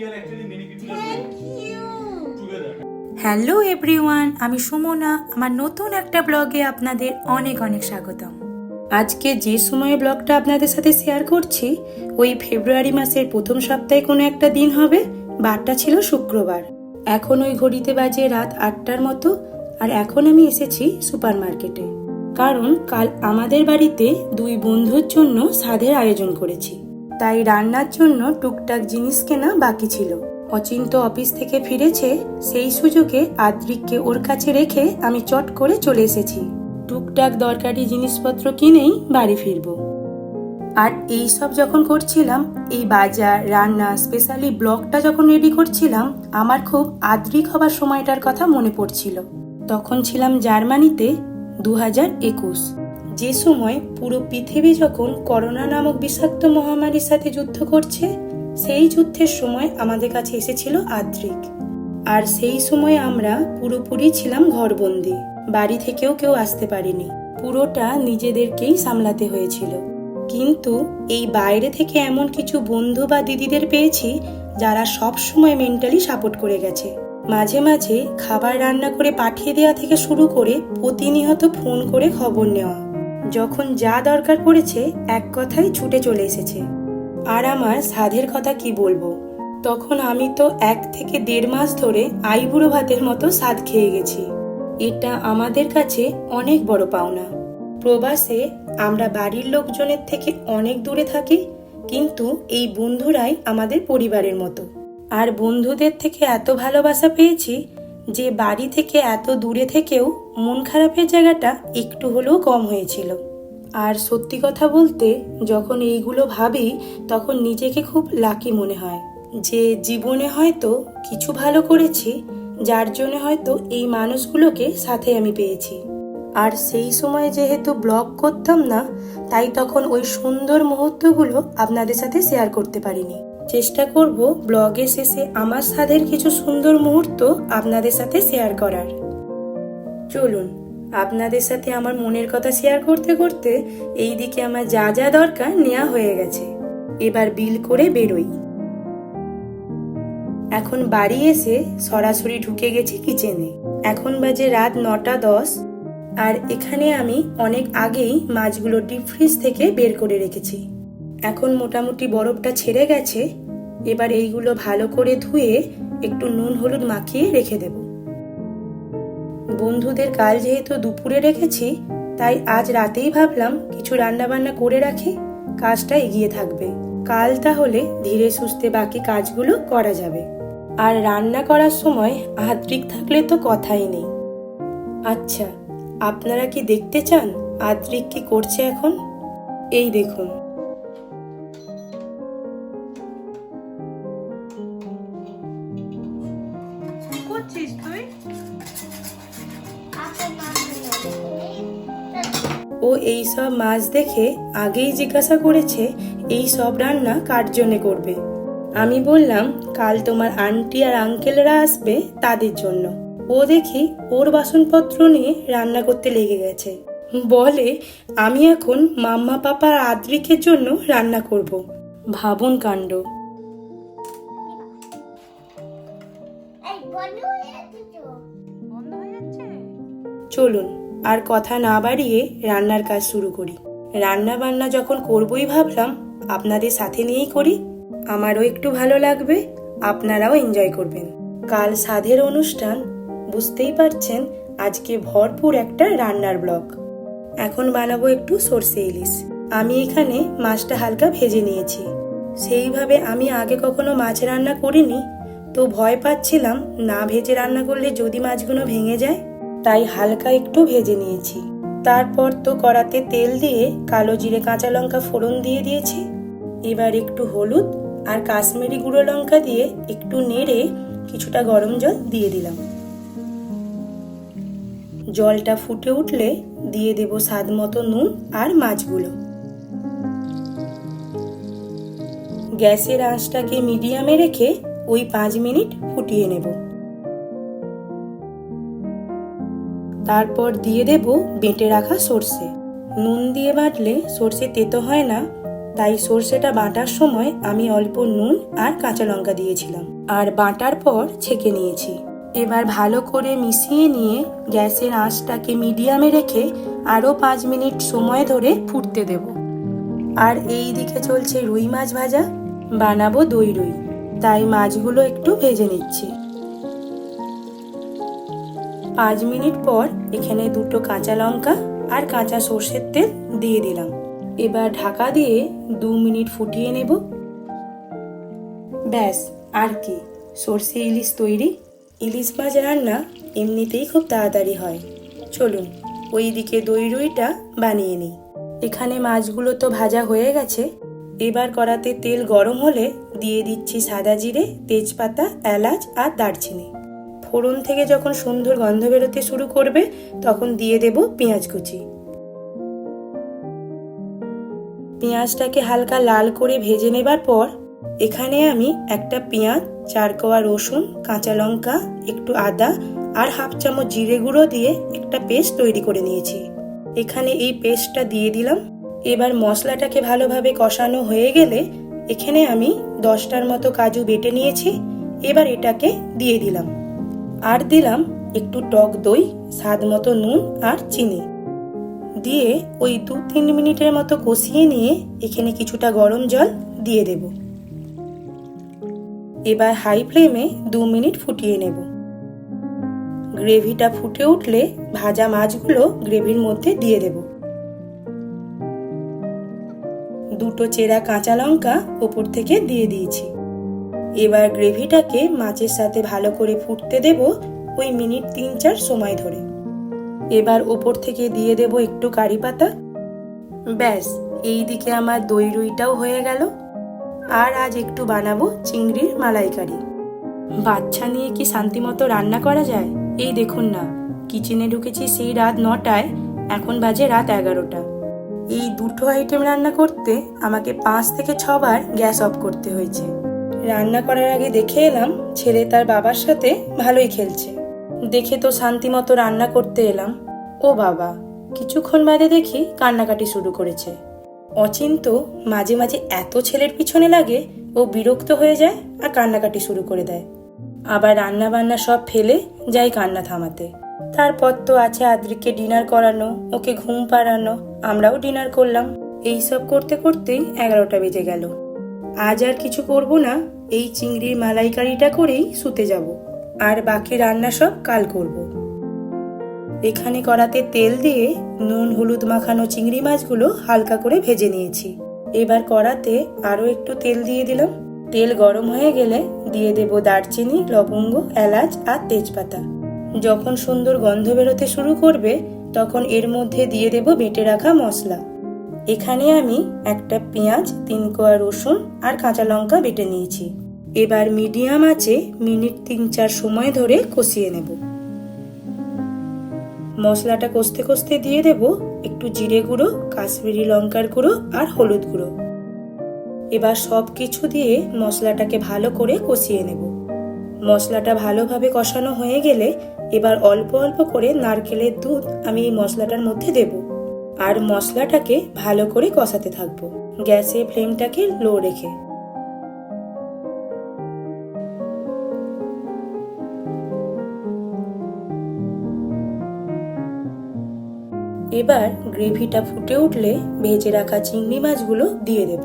facial actually manicure Thank you. together. Hello everyone আমি সুমনা। আমার নতুন একটা ব্লগে আপনাদের অনেক অনেক স্বাগতম। আজকে যে সময়ে ব্লগটা আপনাদের সাথে শেয়ার করছি ওই ফেব্রুয়ারি মাসের প্রথম সপ্তাহে কোনো একটা দিন হবে বারটা ছিল শুক্রবার। এখন ওই ঘড়িতে বাজে রাত আটটার মতো আর এখন আমি এসেছি সুপার মার্কেটে কারণ কাল আমাদের বাড়িতে দুই বন্ধুর জন্য সাধের আয়োজন করেছি। তাই রান্নার জন্য টুকটাক জিনিস কেনা বাকি ছিল। অচিন্ত অফিস থেকে ফিরেছে, সেই সুযোগে আদ্রিককে ওর কাছে রেখে আমি চট করে চলে এসেছি। টুকটাক দরকারি জিনিসপত্র কিনেই বাড়ি ফিরবো। আর এই সব যখন করছিলাম, এই বাজার, রান্না স্পেশালি ব্লগটা যখন রেডি করছিলাম, আমার খুব আদ্রিক হবার সময়টার কথা মনে পড়ছিল। তখন ছিলাম জার্মানিতে দু হাজার একুশ। যে সময় পুরো পৃথিবী যখন করোনা নামক বিষাক্ত মহামারীর সাথে যুদ্ধ করছে, সেই যুদ্ধের সময় আমাদের কাছে এসেছিল আদ্রিক। আর সেই সময় আমরা পুরোপুরি ছিলাম ঘরবন্দি। বাড়ি থেকেও কেউ আসতে পারিনি। পুরোটা নিজেদেরকেই সামলাতে হয়েছিল। কিন্তু এই বাইরে থেকে এমন কিছু বন্ধু বা দিদিদের পেয়েছি, যারা সব সময় মেন্টালি সাপোর্ট করে গেছে। মাঝে মাঝে খাবার রান্না করে পাঠিয়ে দেওয়া থেকে শুরু করে প্রতিনিয়ত ফোন করে খবর নেওয়া। যখন যা দরকার পড়েছে, এক কথাই ছুটে চলে এসেছে। আর আমার সাধের কথা কি বলব? তখন আমি তো এক থেকে দেড় মাস ধরে আইবুড়ো ভাতের মতো স্বাদ খেয়ে গেছি। এটা আমাদের কাছে অনেক বড় পাওনা। প্রবাসে আমরা বাড়ির লোকজনের থেকে অনেক দূরে থাকি, কিন্তু এই বন্ধুরাই আমাদের পরিবারের মতো। আর বন্ধুদের থেকে এত ভালোবাসা পেয়েছি যে বাড়ি থেকে এত দূরে থেকেও মন খারাপের জায়গাটা একটু হলেও কম হয়েছিল। আর সত্যি কথা বলতে, যখন এইগুলো ভাবি, তখন নিজেকে খুব লাকি মনে হয়। যে জীবনে হয়তো কিছু ভালো করেছি, যার জন্য হয়তো এই মানুষগুলোকে সাথে আমি পেয়েছি। আর সেই সময় যেহেতু ব্লগ করতাম না, তাই তখন ওই সুন্দর মুহূর্তগুলো আপনাদের সাথে শেয়ার করতে পারিনি। চেষ্টা করব ব্লগের শেষে আমার সাথের কিছু সুন্দর মুহূর্ত আপনাদের সাথে শেয়ার করার। চলুন, আপনাদের সাথে আমার মনের কথা শেয়ার করতে করতে এই দিকে আমার যা যা দরকার নেওয়া হয়ে গেছে। এবার বিল করে বেরোই। এখন বাড়ি এসে সরাসরি ঢুকে গেছি কিচেনে এখন বাজে রাত নটা দশ, আর এখানে আমি অনেক আগেই মাছগুলো ডিপ ফ্রিজ থেকে বের করে রেখেছি। এখন মোটামুটি বরফটা ছেড়ে গেছে, এবার এইগুলো ভালো করে ধুয়ে একটু নুন হলুদ মাখিয়ে রেখে দেব। বন্ধুদের কাল যেহেতু দুপুরে রেখেছি, তাই আজ রাতেই ভাবলাম কিছু রান্না বান্না করে রাখি, কাজটা এগিয়ে থাকবে। কাল তাহলে ধীরে সুস্থে বাকি কাজগুলো করা যাবে। আর রান্না করার সময় আদ্রিক থাকলে তো কথাই নেই। আচ্ছা আপনারা কি দেখতে চান? আদ্রিক কি করছে এখন? এই দেখুন। ও এই সব মাছ দেখে আগেই জিজ্ঞাসা করেছে এই সব রান্না কার জন্য করবে? আমি বললাম কাল তোমার আন্টি আর আঙ্কেলরা আসবে তাদের জন্য। ও দেখি ওর বাসনপত্র নিয়ে রান্না করতে লেগে গেছে। বলে আমি এখন মাম্মা পাপার আদ্রিকের জন্য রান্না করব। ভাবুন কাণ্ড। এই বন্ধ যাচ্ছে তো? বন্ধ যাচ্ছে? চলুন। আর কথা না বাড়িয়ে রান্নার কাজ শুরু করি। রান্না বান্না যখন করবই ভাবলাম, আপনাদের সাথে নিয়েই করি। আমারও একটু ভালো লাগবে, আপনারাও এনজয় করবেন। কাল সাধের অনুষ্ঠান, বুঝতেই পারছেন, আজকে ভরপুর একটা রান্নার ব্লগ। এখন বানাবো একটু সর্ষে ইলিশ। আমি এখানে মাছটা হালকা ভেজে নিয়েছি। সেইভাবে আমি আগে কখনো মাছ রান্না করিনি, তো ভয় পাচ্ছিলাম না ভেজে রান্না করলে যদি মাছগুলো ভেঙে যায়। তাই হালকা একটু ভেজে নিয়েছি। তারপর তো কড়াতে তেল দিয়ে কালো জিরে কাঁচা লঙ্কা ফোড়ন দিয়ে দিয়েছি। এবার একটু হলুদ আর কাশ্মীরি গুঁড়ো লঙ্কা দিয়ে একটু নেড়ে কিছুটা গরম জল দিয়ে দিলাম। জলটা ফুটে উঠলে দিয়ে দেব স্বাদ মতো নুন আর মাছগুলো। গ্যাসের আঁচটাকে মিডিয়ামে রেখে ওই পাঁচ মিনিট ফুটিয়ে নেব। তারপর দিয়ে দেব বেটে রাখা সর্ষে। নুন দিয়ে বাটলে সর্ষে তেতো হয় না, তাই সর্ষেটা বাটার সময় আমি অল্প নুন আর কাঁচা লঙ্কা দিয়েছিলাম আর বাটার পর ছেঁকে নিয়েছি। এবার ভালো করে মিশিয়ে নিয়ে গ্যাসের আঁচটাকে মিডিয়ামে রেখে আরও পাঁচ মিনিট সময় ধরে ফুটতে দেব। আর এই দিকে চলছে রুই মাছ ভাজা, বানাবো দই রুই। তাই মাছগুলো একটু ভেজে নিচ্ছি। পাঁচ মিনিট পর এখানে দুটো কাঁচা লঙ্কা আর কাঁচা সর্ষের তেল দিয়ে দিলাম। এবার ঢাকা দিয়ে দু মিনিট ফুটিয়ে নেব। ব্যাস, আর কি? সর্ষে ইলিশ তৈরি। ইলিশ মাছ রান্না এমনিতেই খুব তাড়াতাড়ি হয়। চলুন, ওই দিকে দই রুইটা বানিয়ে নিই। এখানে মাছগুলো তো ভাজা হয়ে গেছে। এবার কড়াতে তেল গরম হলে দিয়ে দিচ্ছি সাদা জিরে, তেজপাতা, এলাচ আর দারচিনি। ফোড়ন থেকে যখন সুন্দর গন্ধ বেরোতে শুরু করবে, তখন দিয়ে দেব পেঁয়াজ কুচি। পেঁয়াজটাকে হালকা লাল করে ভেজে নেবার পর, এখানে আমি একটা পেঁয়াজ চার কোয়া রসুন, কাঁচা লঙ্কা, একটু আদা আর হাফ চামচ জিরে গুঁড়ো দিয়ে একটা পেস্ট তৈরি করে নিয়েছি। এখানে এই পেস্টটা দিয়ে দিলাম। এবার মশলাটাকে ভালোভাবে কষানো হয়ে গেলে, এখানে আমি দশটার মতো কাজু বেটে নিয়েছি। এবার এটাকে দিয়ে দিলাম। আর দিলাম একটু টক দই, স্বাদ মতো নুন আর চিনি। দিয়ে ওই দু তিন মিনিটের মতো কষিয়ে নিয়ে এখানে কিছুটা গরম জল দিয়ে দেব। এবার হাই ফ্লেমে দু মিনিট ফুটিয়ে নেব। গ্রেভিটা ফুটে উঠলে ভাজা মাছগুলো গ্রেভির মধ্যে দিয়ে দেব। দুটো চেরা কাঁচা লঙ্কা ওপর থেকে দিয়ে দিয়েছি। এবার গ্রেভিটাকে মাছের সাথে ভালো করে ফুটতে দেব ওই মিনিট তিন চার সময় ধরে। এবার ওপর থেকে দিয়ে দেব একটু কারি পাতা। ব্যাস, এই দিকে আমার দই রুইটাও হয়ে গেল। আর আজ একটু বানাবো চিংড়ির মালাইকারি। বাচ্চা নিয়ে কি শান্তিমতো রান্না করা যায়? এই দেখুন না, কিচেনে ঢুকেছি সেই রাত নটায়, এখন বাজে রাত এগারোটা। এই দুটো আইটেম রান্না করতে আমাকে পাঁচ থেকে ছবার গ্যাস অফ করতে হয়েছে। রান্না করার আগে দেখে এলাম ছেলে তার বাবার সাথে ভালোই খেলছে। দেখে তো শান্তি মতো রান্না করতে এলাম। ও বাবা, কিছুক্ষণ বাদে দেখি কান্নাকাটি শুরু করেছে। অচিন্ত মাঝে মাঝে এত ছেলের পিছনে লাগে, ও বিরক্ত হয়ে যায় আর কান্নাকাটি শুরু করে দেয়। আবার রান্না বান্না সব ফেলে যাই কান্না থামাতে। তারপর তো আছে আদ্রিককে ডিনার করানো, ওকে ঘুম পাড়ানো, আমরাও ডিনার করলাম। এইসব করতে করতেই এগারোটা বেজে গেল। আজ আর কিছু করব না, এই চিংড়ির মালাইকারিটা করেই শুতে যাব। আর বাকি রান্না সব কাল করব। এখানে কড়াতে তেল দিয়ে নুন, হলুদ মাখানো চিংড়ি মাছগুলো হালকা করে ভেজে নিয়েছি। এবার কড়াতে আরও একটু তেল দিয়ে দিলাম। তেল গরম হয়ে গেলে দিয়ে দেব দারচিনি, লবঙ্গ, এলাচ আর তেজপাতা। যখন সুন্দর গন্ধ বেরোতে শুরু করবে, তখন এর মধ্যে দিয়ে দেব বেটে রাখা মশলা। এখানে আমি একটা পেঁয়াজ, তিন কোয়া রসুন আর কাঁচা লঙ্কা বেটে নিয়েছি। এবার মিডিয়াম আছে মিনিট তিন চার সময় ধরে কষিয়ে নেব। মশলাটা কষতে কষতে দিয়ে দেব একটু জিরে গুঁড়ো, কাশ্মীরি লঙ্কার গুঁড়ো আর হলুদ গুঁড়ো। এবার সব কিছু দিয়ে মশলাটাকে ভালো করে কষিয়ে নেব। মশলাটা ভালোভাবে কষানো হয়ে গেলে এবার অল্প অল্প করে নারকেলের দুধ আমি এই মশলাটার মধ্যে দেব। আর মশলাটাকে ভালো করে কষাতে থাকব। গ্যাসে ফ্লেমটাকে লো রেখে। এবার গ্রেভিটা ফুটে উঠলে ভেজে রাখা চিংড়ি মাছগুলো দিয়ে দেব।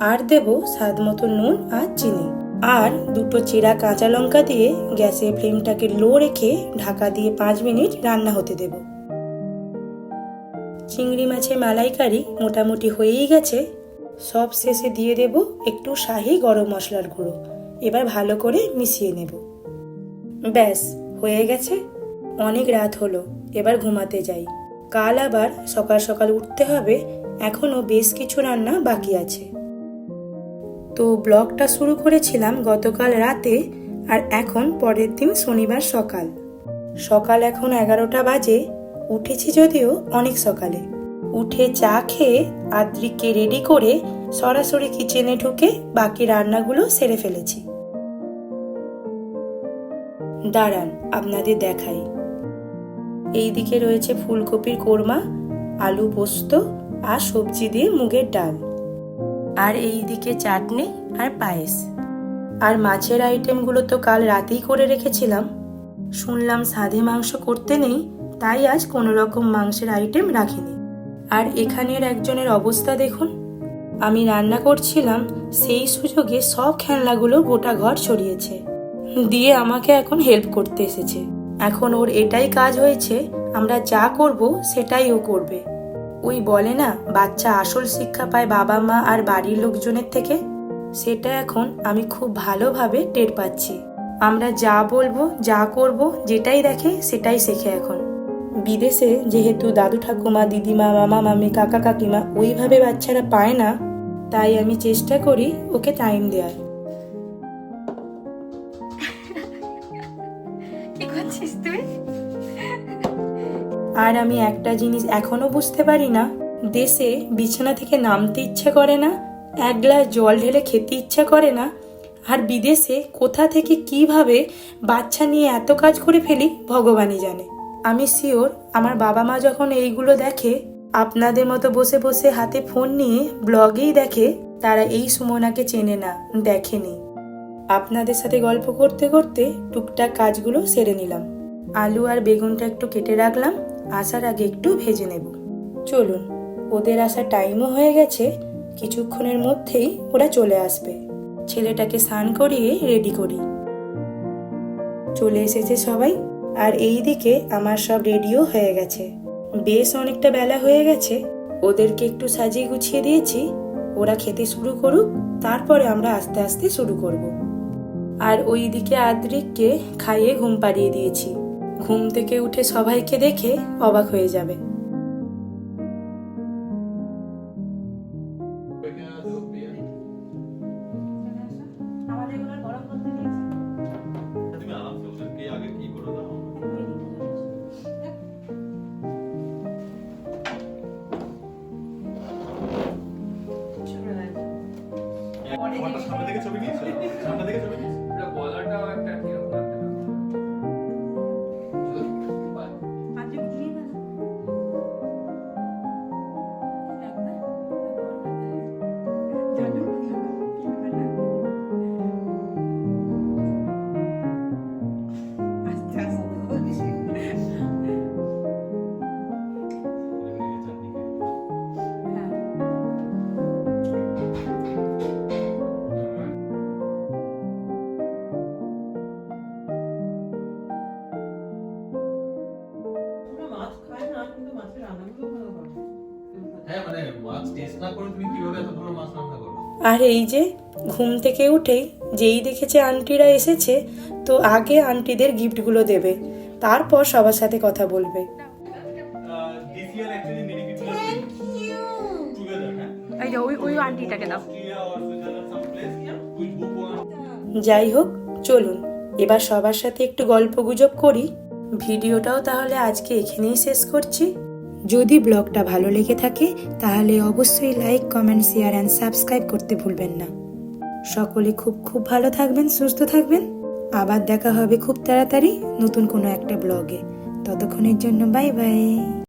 আর দেব স্বাদ মতো নুন আর চিনি। আর দুটো চেরা কাঁচা লঙ্কা দিয়ে গ্যাসের ফ্লেমটাকে লো রেখে ঢাকা দিয়ে পাঁচ মিনিট রান্না হতে দেব। চিংড়ি মাছের মালাইকারি মোটামুটি হয়েই গেছে। সব শেষে দিয়ে দেব একটু শাহি গরম মশলার গুঁড়ো। এবার ভালো করে মিশিয়ে নেব। ব্যাস, হয়ে গেছে। অনেক রাত হলো, এবার ঘুমাতে যাই। কাল আবার সকাল সকাল উঠতে হবে এখনও বেশ কিছু রান্না বাকি আছে। তো ব্লগটা শুরু করেছিলাম গতকাল রাতে, আর এখন পরের দিন শনিবার সকাল। সকাল এখন এগারোটা বাজে উঠেছি যদিও অনেক সকালে। উঠে চা খেয়ে আদ্রিককে রেডি করে সরাসরি কিচেনে ঢুকে বাকি রান্নাগুলো সেরে ফেলেছি। দাঁড়ান, আপনাদের দেখাই। এই দিকে রয়েছে ফুলকপির কোরমা, আলু পোস্ত আর সবজি দিয়ে মুগের ডাল। আর এই দিকে চাটনি আর পায়েস। আর মাছের আইটেমগুলো তো কাল রাতেই করে রেখেছিলাম। শুনলাম সাধে মাংস করতে নেই তাই আজ কোনো রকম মাংসের আইটেম রাখিনি। আর এখানের একজনের অবস্থা দেখুন। আমি রান্না করছিলাম, সেই সুযোগে সব খেলনাগুলো গোটা ঘর ছড়িয়েছে। দিয়ে আমাকে এখন হেল্প করতে এসেছে। এখন ওর এটাই কাজ হয়েছে, আমরা যা করব সেটাই ও করবে। ওই বলে না, বাচ্চা আসল শিক্ষা পায় বাবা, মা আর বাড়ির লোকজনের থেকে? সেটা এখন আমি খুব ভালোভাবে টের পাচ্ছি। আমরা যা বলব, যা করব, যেটাই দেখে সেটাই শেখে এখন। বিদেশে যেহেতু দাদু ঠাকুমা দিদিমা মামা মামি কাকা কাকিমা ওইভাবে বাচ্চারা পায় না তাই আমি চেষ্টা করি ওকে টাইম দেওয়ার আর আমি একটা জিনিস এখনও বুঝতে পারি না দেশে বিছানা থেকে নামতে ইচ্ছা করে না এক গ্লাস জল ঢেলে খেতে ইচ্ছা করে না আর বিদেশে কোথা থেকে কীভাবে বাচ্চা নিয়ে এত কাজ করে ফেলি ভগবানই জানে। আমি শিওর আমার বাবা মা যখন এইগুলো দেখে, আপনাদের মতো বসে বসে হাতে ফোন নিয়ে ব্লগেই দেখে, তারা এই সুমনাকে চেনে না, দেখেনি। আপনাদের সাথে গল্প করতে করতে টুকটাক কাজগুলো সেরে নিলাম। আলু আর বেগুনটা একটু কেটে রাখলাম, আসার আগে একটু ভেজে নেব। চলুন, ওদের আসার টাইমও হয়ে গেছে, কিছুক্ষণের মধ্যেই ওরা চলে আসবে। ছেলেটাকে স্নান করিয়ে রেডি করি। চলে এসেছে সবাই। আর এই দিকে আমার সব রেডিও হয়ে গেছে। বেশ অনেকটা বেলা হয়ে গেছে। ওদেরকে একটু সাজিয়ে গুছিয়ে দিয়েছি। ওরা খেতে শুরু করুক, তারপরে আমরা আস্তে আস্তে শুরু করব। আর ওই দিকে আদ্রিককে খাইয়ে ঘুম পাড়িয়ে দিয়েছি। ঘুম থেকে উঠে সবাইকে দেখে অবাক হয়ে যাবে। আর এই যে ঘুম থেকে উঠেই যেই দেখেছে আন্টিরা এসেছে তো আগে আন্টিদের গিফটগুলো দেবে। তারপর সবার সাথে কথা বলবে। হ্যাঁ? যাই হোক চলুন। এবার সবার সাথে একটু গল্প গুজব করি। ভিডিওটাও তাহলে আজকে এখানেই শেষ করছি। যদি ব্লগটা ভালো লেগে থাকে, তাহলে অবশ্যই like, comment, share and subscribe করতে ভুলবেন না। সকলে খুব খুব ভালো থাকবেন, সুস্থ থাকবেন। আবার দেখা হবে খুব তাড়াতাড়ি নতুন কোনো একটা ব্লগে। ততক্ষণের জন্য বাই বাই